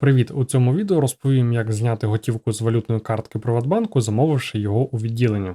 Привіт! У цьому відео розповім, як зняти готівку з валютної картки Приватбанку, замовивши його у відділенні.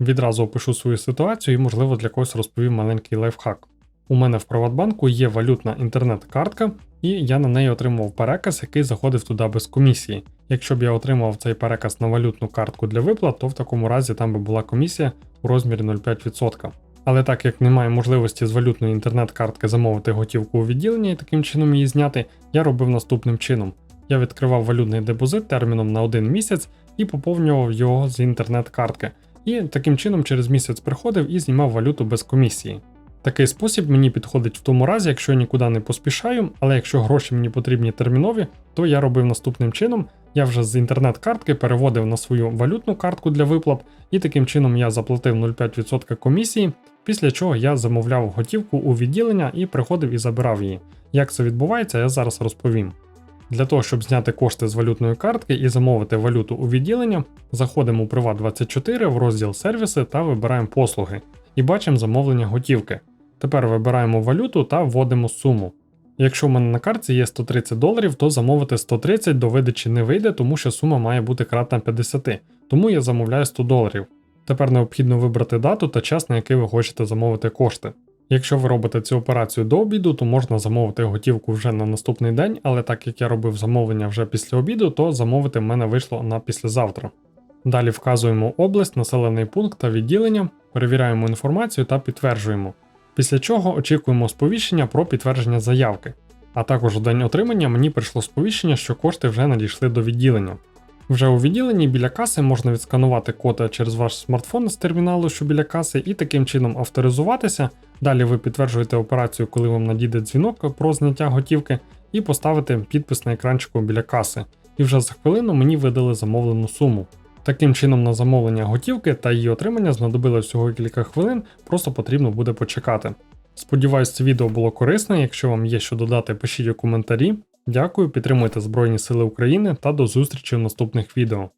Відразу опишу свою ситуацію і, можливо, для когось розповім маленький лайфхак. У мене в Приватбанку є валютна інтернет-картка, і я на неї отримав переказ, який заходив туди без комісії. Якщо б я отримав цей переказ на валютну картку для виплат, то в такому разі там би була комісія у розмірі 0,5%. Але так як немає можливості з валютної інтернет-картки замовити готівку у відділенні і таким чином її зняти, я робив наступним чином. Я відкривав валютний депозит терміном на один місяць і поповнював його з інтернет-картки. І таким чином через місяць приходив і знімав валюту без комісії. Такий спосіб мені підходить в тому разі, якщо я нікуди не поспішаю, але якщо гроші мені потрібні термінові, то я робив наступним чином. Я вже з інтернет-картки переводив на свою валютну картку для виплат, і таким чином я заплатив 0,5% комісії, після чого я замовляв готівку у відділення і приходив і забирав її. Як це відбувається, я зараз розповім. Для того, щоб зняти кошти з валютної картки і замовити валюту у відділення, заходимо у Privat24 в розділ сервіси та вибираємо послуги і бачимо замовлення готівки. Тепер вибираємо валюту та вводимо суму. Якщо в мене на картці є 130 доларів, то замовити 130 до видачі не вийде, тому що сума має бути кратна 50, тому я замовляю 100 доларів. Тепер необхідно вибрати дату та час, на який ви хочете замовити кошти. Якщо ви робите цю операцію до обіду, то можна замовити готівку вже на наступний день, але так як я робив замовлення вже після обіду, то замовити в мене вийшло на післязавтра. Далі вказуємо область, населений пункт та відділення, перевіряємо інформацію та підтверджуємо. Після чого очікуємо сповіщення про підтвердження заявки. А також у день отримання мені прийшло сповіщення, що кошти вже надійшли до відділення. Вже у відділенні біля каси можна відсканувати код через ваш смартфон з терміналу, що біля каси, і таким чином авторизуватися. Далі ви підтверджуєте операцію, коли вам надійде дзвінок про зняття готівки, і поставити підпис на екранчику біля каси. І вже за хвилину мені видали замовлену суму. Таким чином, на замовлення готівки та її отримання знадобилось всього кілька хвилин, просто потрібно буде почекати. Сподіваюсь, це відео було корисне. Якщо вам є що додати, пишіть у коментарі. Дякую, підтримуйте Збройні Сили України та до зустрічі в наступних відео.